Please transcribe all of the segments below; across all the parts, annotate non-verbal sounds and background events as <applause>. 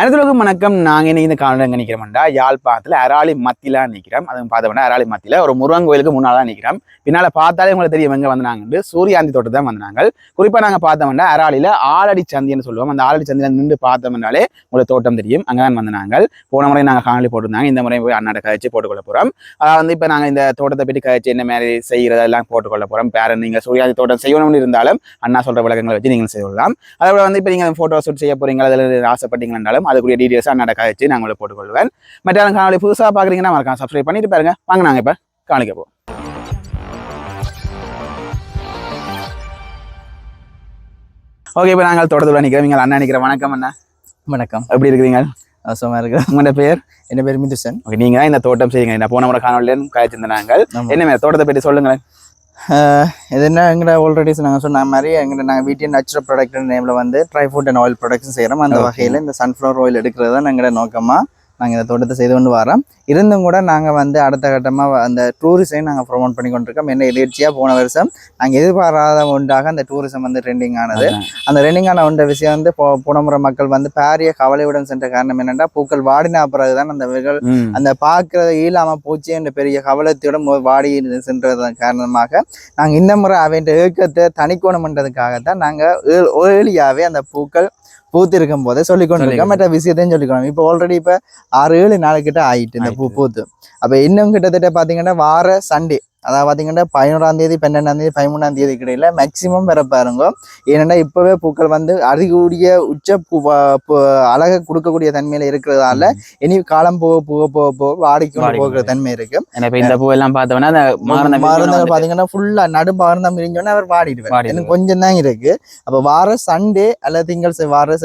அனைத்துலகம் வணக்கம். நாங்கள் இன்னைக்கு இந்த காணொலி நிற்கிறோம்டா யாழ்ப்பாணத்தில் அராளி மத்திலாம் நிக்கிறோம். அது பார்த்தோம்னா அராளி மத்தியில் ஒரு முருகன் கோயிலுக்கு முன்னால் நிக்கிறோம். பின்னால் பார்த்தாலே உங்களுக்கு தெரியும் எங்கே வந்தாங்கன்னு சூரியாந்தி தோட்டத்தை தான் வந்தாங்க குறிப்பா நாங்க பார்த்தோம்னா அராளியில் ஆலடி சந்தின்னு சொல்லுவோம். அந்த ஆலடி சந்தியில் நின்று பார்த்தோம்னாலே உங்களுக்கு தோட்டம் தெரியும். அங்கதான் வந்தாங்க போன முறை நாங்கள் காணொலி போட்டிருந்தாங்க. இந்த முறை போய் அண்ணாட்ட கழிச்சு போட்டுக்கொள்ள போறோம். அதாவது வந்து இப்போ நாங்க இந்த தோட்டத்தை பற்றி கழிச்சு என்ன மாதிரி செய்யறதெல்லாம் போட்டுக்கொள்ள போறோம். பேரன் நீங்கள் சூரியாந்தி தோட்டம் செய்யணும்னு இருந்தாலும் அண்ணா சொல்ற விளக்கங்களை வச்சு நீங்க செய்யலாம் அதோட வந்து இப்போ நீங்கள் ஃபோட்டோ ஷூட் செய்ய போறீங்க அதில் ஆசைப்பட்டீங்கன்னாலும் அதுக்குரிய டீட்டெயில்ஸ் நடக்க வச்சு நான் உங்களை போட்டுக்கொள்வேன். மற்ற காணொலி புதுசாக பார்க்குறீங்கன்னா மறக்காம சப்ஸ்கிரைப் பண்ணிட்டு பாருங்க. வாங்க நாங்கள் இப்போ காணிக்க போவோம். ஓகே இப்போ நாங்கள் தோட்டத்தில் நிற்கிறோம். நீங்கள் அண்ணா நிற்கிற வணக்கம் அண்ணா. வணக்கம். எப்படி இருக்கிறீங்க? அவசரமா இருக்கு உங்களோட பேர்? என் பேர் மிதுசன். ஓகே நீங்கள் இந்த தோட்டம் செய்யுங்க இந்த போன முறை காணொலியும் காய்ச்சிருந்த நாங்கள். என்ன தோட்டத்தை பற்றி சொல்லுங்களேன். இது என்ன எங்கட ஆல்ரெடி நாங்கள் சொன்ன மாதிரி எங்கட நாங்கள் வீட்டின் நேச்சுரல் ப்ராடக்ட் நேமில் வந்து dry food and oil production செய்கிறோம் அந்த. வகையில் இந்த சன்ஃப்ளவர் ஆயில் எடுக்கிறது தான் எங்களோட நோக்கமாக நாங்கள் இந்த தோட்டத்தை செய்து கொண்டு வரோம் இருந்தும் கூட நாங்கள் வந்து அடுத்த கட்டமாக அந்த டூரிஸையும் நாங்கள் ப்ரொமோட் பண்ணி கொண்டிருக்கோம். என்ன எதிர்ச்சியாக போன வருஷம் நாங்கள் எதிர்பாராத ஒன்றாக அந்த டூரிசம் வந்து ட்ரெண்டிங் ஆனது. அந்த ரெண்டிங்கான ஒன்ற விஷயம் வந்து போ புனமுறை மக்கள் வந்து பாரிய கவலையுடன் சென்ற காரணம் என்னென்னா பூக்கள் வாடின பிறகுதான் அந்த விகள் அந்த பார்க்கறது இயலாம போச்சு என்ற பெரிய கவலத்தோட மு- வாடி சென்றதன் காரணமாக நாங்க இந்த முறை அவன் ஏக்கத்தை தனிக்கோணம்ன்றதுக்காகத்தான் நாங்க ஏர்லியாவே அந்த பூக்கள் பூத்திருக்கும் போதே சொல்லி கொண்டிருக்கோம் மற்ற விஷயத்தையும் சொல்லிக்கணும் இப்போ ஆல்ரெடி இப்போ ஆறு ஏழு நாள் கிட்ட ஆயிட்டு இந்த பூ. பூத்து. அப்ப இன்னும் கிட்டத்தட்ட பாத்தீங்கன்னா வார சண்டே அதாவது பாத்தீங்கன்னா பதினோராம் தேதி பன்னெண்டாம் தேதி பதிமூணாம் தேதி கிடையில மேக்சிமம் வர பாருங்க. ஏன்னா இப்பவே பூக்கள் வந்து அதிகூடிய உச்ச பூ அழகை கொடுக்கக்கூடிய தன்மையில இருக்கிறதால இனி காலம் போக போக போக போக வாடிக்கொண்டு போகிற தன்மை இருக்கு. இந்த பூ எல்லாம் பார்த்தோம்னா மருந்தங்கள் பாத்தீங்கன்னா ஃபுல்லா நடு மருந்தம் விரிஞ்சோன்னா அவர் வாடிடுவார். எனக்கு கொஞ்சம் தான் இருக்கு. அப்ப வார சண்டே அல்லது திங்கள் வார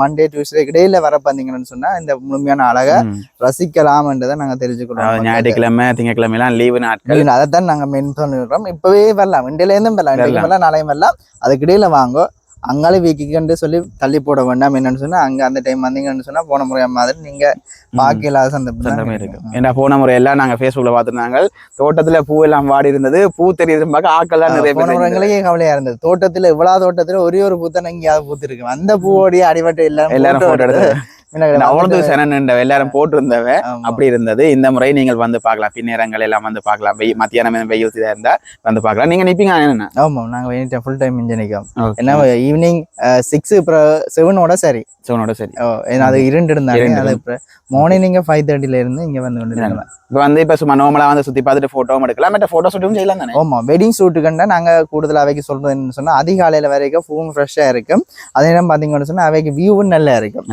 மண்டே டியூஸ்டே இடையில வர பாத்தீங்கன்னு சொன்னா இந்த முழுமையான அழகை. ரசிக்கலாம்ன்றதை நாங்க அதாவது தெரிஞ்சுக்கிறோம் ஞாயிற்றுக்கிழமை திங்கக்கிழமை எல்லாம் லீவு நாட்கள் இல்ல, அதைத்தான் நாங்க மென் சொல்லிடுறோம் இப்பவே வரலாம். இண்டையில இருந்தும் வரலாம். இன்றைக்கு வரலாம். நாளையும் வரலாம். அதுக்கு இடையில வாங்க. அங்காலே வீக்கிக்கண்டு சொல்லி தள்ளி போட வேண்டாம் என்னன்னு சொன்னா அங்க அந்த டைம் வந்தீங்கன்னு சொன்னா போன முறைய மாதிரி நீங்க பார்க்க இல்லாத சந்தர்ப்பம் தான். இருக்கு. ஏன்னா போன முறை எல்லாம் நாங்க ஃபேஸ்புக்ல பார்த்துருந்தாங்க. தோட்டத்துல பூ எல்லாம் வாடி இருந்தது. பூ தெரியுது பார்க்க தான் நிறைய போன பேர் முறை எங்களுக்கே கவலையா இருந்தது. தோட்டத்துல இவ்வளவு தோட்டத்துல ஒரே ஒரு பூத்தனை எங்கேயாவது பூத்திருக்கு. அந்த பூவோடைய அடிபட்டு எல்லாம் எல்லாரும் அவ்வளவு சனன் எல்லாரும் போட்டிருந்தவ. அப்படி இருந்தது. இந்த முறை நீங்கள் வந்து பார்க்கலாம். பின்னேரங்கள் எல்லாம் வந்து பார்க்கலாம். வெய் மத்தியானம் வெயில் இருந்தா வந்து பார்க்கலாம். நீங்க நிப்பீங்க என்ன ஆமா நாங்க வேணிட்டோம் ஃபுல் டைம் இன்ஜினிக்கும் Okay. ஏன்னா ஈவினிங் சிக்ஸ் செவனோட சரி. சோனோட சரி. ஓ, ஏன்னா அது இரண்டு இருந்தாங்க அது இப்போ மார்னிங் நீங்க ஃபைவ் தேர்ட்டில இருந்து இங்க வந்து கொண்டு இப்ப வந்து இப்ப சும்மா நார்மலா வந்து சுத்தி பார்த்துட்டு போட்டோவும் எடுக்கலாம். மற்ற போட்டோ ஷூட்டும் செய்யலாம் தானே? ஆமா வெட்டிங் ஷூட்டுக்குண்டா நாங்க கூடுதல் அவைக்கு சொல்றது என்னன்னு சொன்னா அதிகாலையில வரைக்கும் பூவும் ஃப்ரெஷ்ஷா இருக்கும். அதே நேரம் பாத்தீங்கன்னு சொன்னா அவைக்கு வியூவும் நல்லா இருக்கும்.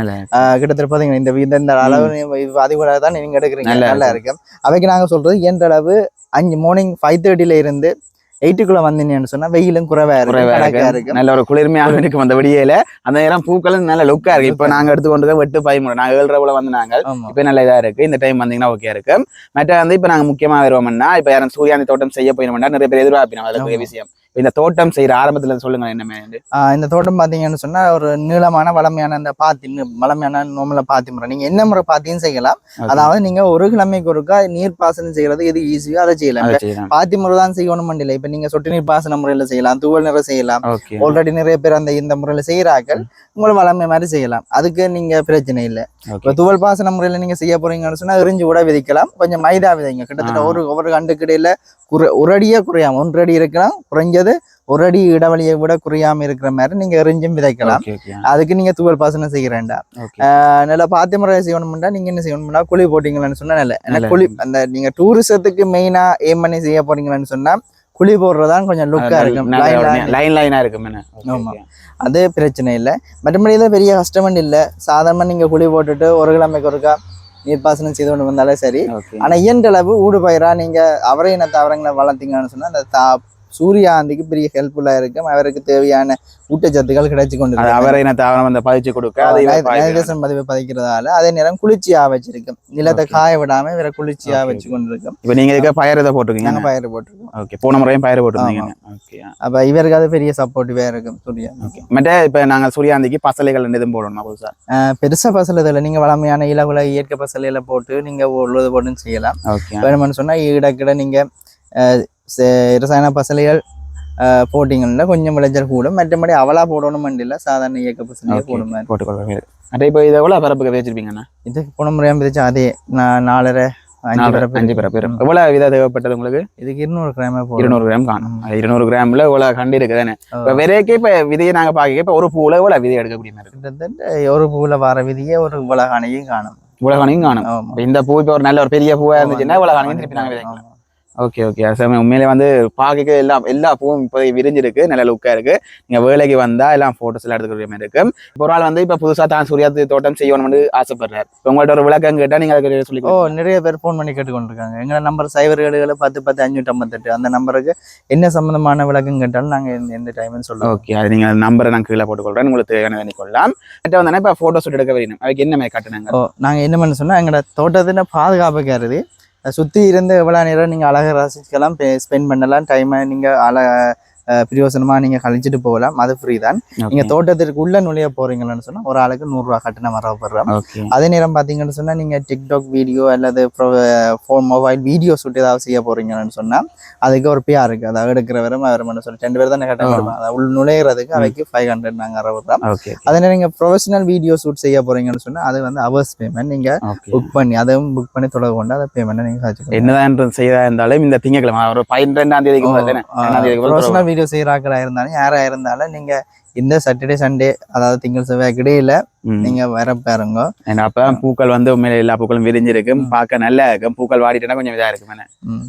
கிட்டத்தட்ட பாத்தீங்கன்னா இந்த இந்த- அளவு அதிக தான் நீங்க எடுக்கிறீங்க. நல்லா இருக்கும் அவைக்கு நாங்க சொல்றது இயன்ற அளவு அஞ்சு மார்னிங் ஃபைவ் தேர்ட்டில இருந்து எயிட்டுக்குள்ள வந்தீங்கன்னு சொன்னா வெயிலும் குறைவா இருக்கும் நல்ல ஒரு குளிர்மையாக இருக்கும் அந்த விடியல அந்த நேரம் பூக்களும் நல்ல லுக்கா இருக்கு. இப்ப நாங்க எடுத்து கொண்டு போய் வெட்டு பயமுறை நாங்க ஏழரை வந்து நாங்க இப்ப நல்ல இதா இருக்கு. இந்த டைம் வந்தீங்கன்னா ஓகே இருக்கு. மற்ற வந்து இப்ப நாங்க முக்கியமா வருவோம்னா இப்ப யாரும் சூரியாந்தி தோட்டம் செய்ய போயிடும்னா நிறைய பேர் எதிர்பார்ப்பினோம் அதுல. விஷயம். இந்த தோட்டம் செய்யற ஆரம்பத்துல சொல்லுங்க என்ன மாதிரி? ஆஹ் இந்த தோட்டம் பாத்தீங்கன்னு சொன்னா ஒரு நீளமான வளமையான அந்த பாத்தி வளமையான நோமல பாத்தி முறை. நீங்க என்ன முறை பாத்தியும் செய்யலாம். அதாவது நீங்க ஒரு கிழமைக்கு ஒருக்கா நீர் பாசனம் செய்யறது எது ஈஸியோ அதை செய்யலாம். பாத்தி முறை தான் செய்யணும் இல்லை. இப்ப நீங்க சொட்டு நீர் பாசன முறையில செய்யலாம் தூவல் நிறை செய்யலாம். ஆல்ரெடி நிறைய பேர் அந்த இந்த முறையில செய்யறார்கள் உங்களை வளமை மாதிரி செய்யலாம். அதுக்கு நீங்க பிரச்சனை இல்லை. இப்ப துவல் பாசன முறையில நீங்க செய்ய போறீங்கன்னு சொன்னா எரிஞ்சு கூட விதிக்கலாம். கொஞ்சம் மைதா விதைங்க. கிட்டத்தட்ட. ஒரு ஒரு கண்டுக்கு இடையில குறை ஒரு அடியே குறையாம ஒன்று அடி இருக்கலாம் குறைஞ்சது ஒரு அடி இடைவெளியை விட குறையாம இருக்கிற மாதிரி நீங்க எரிஞ்சும் விதைக்கலாம். அதுக்கு நீங்க துவல் பாசனம் செய்கிறேன்டா. நல்லா பாத்தி முறை செய்யணும்னா நீங்க என்ன செய்யணும்னா குழி போட்டீங்களான்னு சொன்னா நல்ல ஏன்னா. குழி அந்த நீங்க டூரிசத்துக்கு மெயினா ஏம் பண்ணி செய்ய போறீங்களான்னு சொன்னா குழி போடுறதுதான் கொஞ்சம் லுக்கா இருக்கும். லைன் லைனா இருக்கும். அது பிரச்சனை இல்லை. மற்றபடி பெரிய கஷ்டம் இல்லை. சாதாரணமாக நீங்கள் குழி போட்டுட்டு ஒரு கிழமைக்கு ஒருக்கா நீர்ப்பாசனம் செய்து கொண்டு வந்தாலே சரி. ஆனால் இயன்றளவு ஊடு பயிரா நீங்கள் அவரை இன தாவரங்களை வளர்த்தீங்கன்னு சொன்னால் அந்த தா சூரியாந்திக்கு பெரிய ஹெல்ப்ஃபுல்லாக இருக்கும். அவருக்கு தேவையான ஊட்டச்சத்துக்கள் கிடைச்சு கொண்டு அவரை தாவரம் அந்த பதிச்சு கொடுக்க இவர். நைட்ரஜன் பதிவு பதிக்கிறதால அதே நேரம் குளிர்ச்சியா வச்சிருக்கும். நிலத்தை. காய விடாம வேற குளிர்ச்சியா வச்சு கொண்டு இருக்கும் இப்ப நீங்க இதுக்கு பயிர் இதை போட்டிருக்கீங்க? நாங்கள் பயிர் போட்டிருக்கோம். ஓகே போன முறையும் பயிர் போட்டிருந்தீங்க. ஓகே அப்ப இவருக்கு அது பெரிய சப்போர்ட்டிவா இருக்கும் சூர்யா ஓகே மற்ற இப்ப நாங்க சூரியாந்திக்கு பசலைகள் இதுவும் போடணும் புதுசா? ஆஹ் பெருசா பசல் இதில் நீங்க வளமையான இலகுல இயற்கை பசலையில போட்டு நீங்க உள்ளது போட்டுன்னு செய்யலாம். ஓகே வேணும்னு சொன்னா இடக்கிட நீங்க ரசாயன பசலைகள் போட்டிங்கள்ல கொஞ்சம் விளைச்சல் கூடும். மற்றபடி அவளா போடணும் இல்லை சாதாரண இயக்க பசங்க Okay. போடும் மாதிரி போட்டுக்கொள்வேன் அதே இப்போ இதை எவ்வளோ பரப்புக்கு வச்சிருப்பீங்கண்ணா இதுக்கு போன முறையாக பிரிச்சு அதே நான் நாலரை அஞ்சு பரப்பு அஞ்சு பரப்பு எவ்வளோ விதை தேவைப்பட்டது உங்களுக்கு? இதுக்கு இருநூறு கிராமே இருநூறு கிராம் காணும். இருநூறு கிராம்ல இவ்வளோ கண்டு இருக்குதானே. இப்போ விதைக்கு இப்போ விதையை நாங்கள் பார்க்க இப்போ ஒரு பூவில் இவ்வளோ விதை எடுக்கக்கூடிய கிட்டத்தட்ட ஒரு பூவில் வர விதியே ஒரு உலகானையும் காணும். இவ்வளோ காணையும் காணும். ஆமா. இப்ப இந்த பூ இப்போ ஒரு நல்ல ஒரு பெரிய பூவாக இருந்துச்சுன்னா இவ்வளோ காணையும் திருப்பி நாங்கள் விதைக்கலாம். ஓகே ஓகே சார் உண்மையிலே வந்து பார்க்க எல்லாம் எல்லா பூவும் இப்போ விரிஞ்சிருக்கு. நல்ல லுக்காக இருக்கு. நீங்கள் வேலைக்கு வந்தால் எல்லாம் ஃபோட்டோஸ் எல்லாம் எடுத்துக்கிற மாதிரி இருக்கு. இப்போ ஒரு ஆள் வந்து இப்போ புதுசாக தான் சூர்யாத்து தோட்டம் செய்யணும்னு ஆசைப்படுறாரு. இப்போ உங்கள்ட்ட ஒரு விளக்கம் கேட்டால் நீங்கள் அதுக்கு சொல்லி ஓ நிறைய பேர் ஃபோன் பண்ணி கேட்டுக்கொண்டிருக்காங்க. எங்களோட நம்பர் சைபர் ஏழுகளை பத்து பத்து அஞ்சூற்றி ஐம்பத்தெட்டு அந்த நம்பருக்கு என்ன சம்பந்தமான விளக்கம் கேட்டாலும் நாங்கள் எந்த- டைம்னு சொல்லுவோம். ஓகே அது நீங்கள் நம்பரை நான் கீழே போட்டுக்கொள்கிறேன் உங்களுக்கு தேவையான பண்ணிக்கொள்ளலாம் மற்ற வந்தோன்னா இப்போ ஃபோட்டோ ஷூட் எடுக்க வரணும் அதுக்கு என்ன மாதிரி கட்டணுங்க ஓ நாங்கள் என்ன பண்ண சொன்னால் எங்களோட தோட்டத்தின பாதுகாப்புக்காரது சுற்றி இருந்து எவ்வளோ நேரம் நீங்கள் அழகாக ரசிக்கலாம் ஸ்பெண்ட் பண்ணலாம் டைமை நீங்கள் அழ பிரயோசனமாக நீங்கள் கழிச்சிட்டு போகலாம். அது ஃப்ரீ தான். நீங்கள் தோட்டத்திற்கு உள்ள நுழைய போகிறீங்கன்னு சொன்னால் ஒரு ஆளுக்கு நூறுரூவா கட்டணம் வரப்படுறோம் அதே நேரம் பார்த்தீங்கன்னு சொன்னால் நீங்கள் டிக்டாக் வீடியோ அல்லது ஃபோன் மொபைல் வீடியோ ஷூட் ஏதாவது செய்ய போகிறீங்கன்னு சொன்னால் அதுக்கு ஒரு பிஆர் இருக்குது அதை எடுக்கிற வரை அவர் பண்ண சொல்லி. ரெண்டு பேர் தானே கட்டணம் கொடுப்பாங்க. அதை உள் நுழையிறதுக்கு அவைக்கு ஃபைவ் ஹண்ட்ரட் நாங்கள் ஓகே அதே நேரம் நீங்கள் ப்ரொஃபஷனல் வீடியோ ஷூட் செய்ய போகிறீங்கன்னு சொன்னால் அது வந்து அவர்ஸ் பேமெண்ட் நீங்கள் ஓகே புக் பண்ணி அதுவும் புக் பண்ணி தொடர்பு கொண்டு அதை பேமெண்ட்டை நீங்கள் என்னதான் செய்யறதா இருந்தாலும் இந்த திங்கக்கிழமை ஒரு பதினெண்டாம் தேதிக்கு வீடியோ செய்கிறாக்களா இருந்தாலும் யாராக இருந்தாலும் நீங்கள் இந்த சாட்டர்டே சண்டே அதாவது திங்கள் செவ்வாய் இடையில ம். நீங்கள் வர பாருங்க. ஏன்னா அப்பதான் பூக்கள் வந்து உண்மையில எல்லா பூக்களும் விரிஞ்சிருக்கும். பார்க்க நல்லா இருக்கும். பூக்கள் வாடிட்டா கொஞ்சம் இதா இருக்கும் என்ன?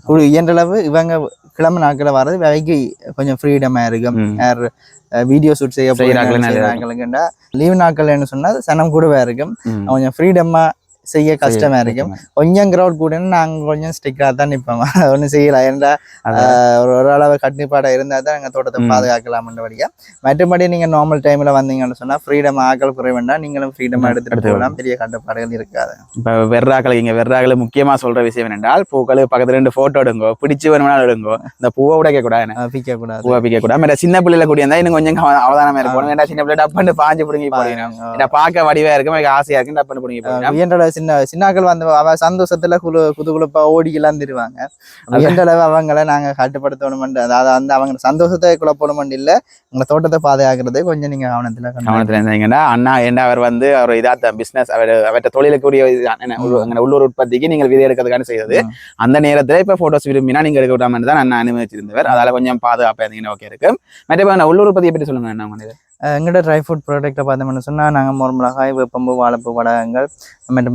குழு இயன்றளவு இவங்க கிழமை நாட்களில் வர்றது விலைக்கு கொஞ்சம் ஃப்ரீடமாக இருக்கும். வீடியோ ஷூட் செய்ய செய்யறாங்களுக்குண்டா லீவ் நாட்கள்னு சொன்னால் சனம் கூடவே இருக்கும். கொஞ்சம் ஃப்ரீடமாக செய்ய கஷ்டமா இருக்கும் கொஞ்சம் கிரௌட் கூட நாங்கள் கொஞ்சம் ஸ்டிக்காக தான் நிற்போம் <laughs> ஒன்றும் செய்யலாம். ஆஹ், ஒரு ஓரளவு கட்டுப்பாடாக இருந்தால் தான் எங்கள் தோட்டத்தை ம். பாதுகாக்கலாம்ன்றபடியா. மற்றபடி நீங்கள் நார்மல் டைமில் வந்தீங்கன்னு சொன்னால் ஃப்ரீடம் ஆக்கள் குறை வேண்டாம். நீங்களும் ஃப்ரீடமாக எடுத்துகிட்டு. போகலாம். பெரிய கட்டுப்பாடுகள் இருக்காது. இப்ப வெர்ராக்கள் இங்க வெர்ராக்கள் முக்கியமா சொல்ற விஷயம் என்னென்றால் பூக்களுக்கு பக்கத்துல ரெண்டு போட்டோ எடுங்கோ பிடிச்சு வேணும்னாலும் எடுங்கோ. இந்த பூவை உடைக்க கூடாது பிக்க கூடாது. பூவை பிக்க கூடாது. மற்ற சின்ன பிள்ளைல கூடிய இருந்தா இன்னும் கொஞ்சம் அவதானமா இருக்கும் ஏன்னா சின்ன பிள்ளை டப்புன்னு பாஞ்சு பிடுங்கி போடுங்க ஏன்னா பார்க்க வடிவா இருக்கும் எனக்கு ஆசையா இருக்கு டப்புன்னு பிடுங்கி போடுங்க சின்ன சின்னாக்கள் வந்து அவ சந்தோஷத்துல குழு குதுகுழுப்பா ஓடிக்கலாம் தருவாங்க உயர்ந்தளவு அவங்கள நாங்க கட்டுப்படுத்தணும் அதாவது அந்த அவங்க சந்தோஷத்தை குழப்பணும் இல்ல உங்க தோட்டத்தை பாதுகாக்கிறது கொஞ்சம் நீங்க கவனத்துல கவனத்துல இருந்தீங்கன்னா அண்ணா என்ன அவர் வந்து அவர் இதாத்த பிசினஸ் அவர் அவர்கிட்ட தொழிலுக்குரிய உள்ளூர் உற்பத்திக்கு நீங்கள் விதை எடுக்கிறதுக்கான செய்தது. அந்த நேரத்துல இப்ப போட்டோஸ் விரும்பினா நீங்க எடுக்க விடாம தான் அண்ணா அனுமதிச்சிருந்தவர். அதால கொஞ்சம் பாதுகாப்பா இருந்தீங்கன்னா ஓகே இருக்கு. மற்ற உள்ளூர் உற்பத்தியை பற்றி சொல்லுங்க என்ன உங்க எங்கள்ட்ட ட்ரை ஃபுட் ப்ராடக்ட்டை பார்த்தோம்னு சொன்னால் நாங்கள் மோர் மிளகாய் வேப்பம்பு வாழைப்பூ வடகங்கள் மற்ற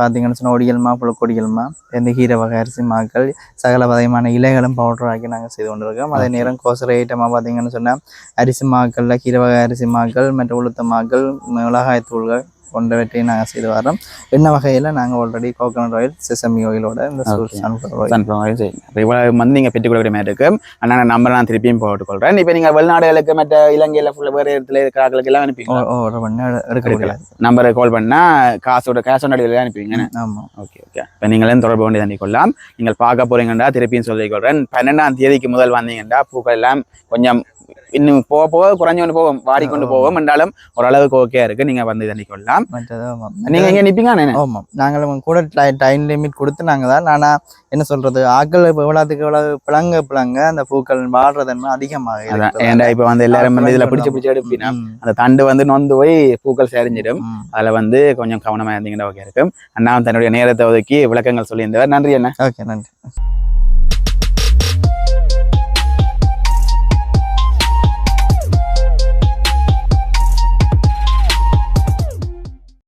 பார்த்தீங்கன்னு சொன்னால் ஒடியல்மா புழுக்கொடியல்மா இந்த கீரை வகை அரிசி மாக்கள் சகல வகையான இலைகளும் பவுடர் ஆக்கி நாங்கள் செய்து கொண்டிருக்கோம். அதே நேரம் கோசரை ஐட்டமாக பார்த்தீங்கன்னு சொன்னால் அரிசி மாக்களில் கீரை வகை அரிசி மாக்கள் மற்ற உளுத்த மாக்கள் மிளகாய் தூள்கள் போன்றவற்றையும் நாங்கள் செய்து வரோம். எண்ணெய் வகையில்? நாங்கள் ஆல்ரெடி கோகனட் ஆயில் செசமி ஆயிலோட இந்த Okay. சன்ஃப்ளவர் ஆயில் சன்ஃப்ளவர் செய்யுங்க இப்போ இவ்வளவு வந்து நீங்கள் பெற்றுக் கொடுக்குற மாதிரி இருக்கு. அண்ணா நம்பர் நான் திருப்பியும் போட்டுக்கொள்கிறேன் இப்போ நீங்கள் வெளிநாடுகளுக்கு மற்ற இலங்கையில் ஃபுல்லாக வேறு இடத்துல இருக்கிற ஆட்களுக்கு எல்லாம் அனுப்பிங்க ஆர்டர் பண்ணி எடுக்க கால் பண்ணால் காசோட கேஷ் ஆன் டெலிவரி அனுப்புவீங்க ஆமாம் ஓகே ஓகே இப்போ நீங்களும் தொடர்பு கொண்டு தண்ணி கொள்ளலாம் நீங்கள் பார்க்க போறீங்கடா திருப்பியும் சொல்லிக்கொள்கிறேன் பன்னெண்டாம் தேதிக்கு முதல் வந்தீங்கடா பூக்கள் எல்லாம் கொஞ்சம் இன்னும் போக போக குறைஞ்சு கொண்டு போவோம் வாடிக்கொண்டு போவோம் என்றாலும் ஓரளவுக்கு ஓகே இருக்கு. நீங்க வந்து தண்ணி கொள்ளலாம் மற்றது ஆமாம். நீங்க இங்க நிப்பீங்க அண்ணே? ஆமாம். நாங்கள் கூட டைம் லிமிட் கொடுத்து நாங்கள் தான் ஆனால் என்ன சொல்றது ஆக்கள் இப்போ எவ்வளோத்துக்கு எவ்வளவு பிளங்க பிளங்க அந்த பூக்கள் வாடுறதன்மை அதிகமாக ஏன்டா இப்போ வந்து எல்லாரும் வந்து இதுல பிடிச்சு பிடிச்சு எடுப்பீங்க ம், அந்த தண்டு வந்து நொந்து போய் பூக்கள் சரிஞ்சிடும். அதுல வந்து கொஞ்சம் கவனமா இருந்தீங்கன்னா ஓகே இருக்கும். அண்ணா தன்னுடைய நேரத்தை ஒதுக்கி விளக்கங்கள் சொல்லியிருந்தவர். நன்றி அண்ணா. ஓகே நன்றி.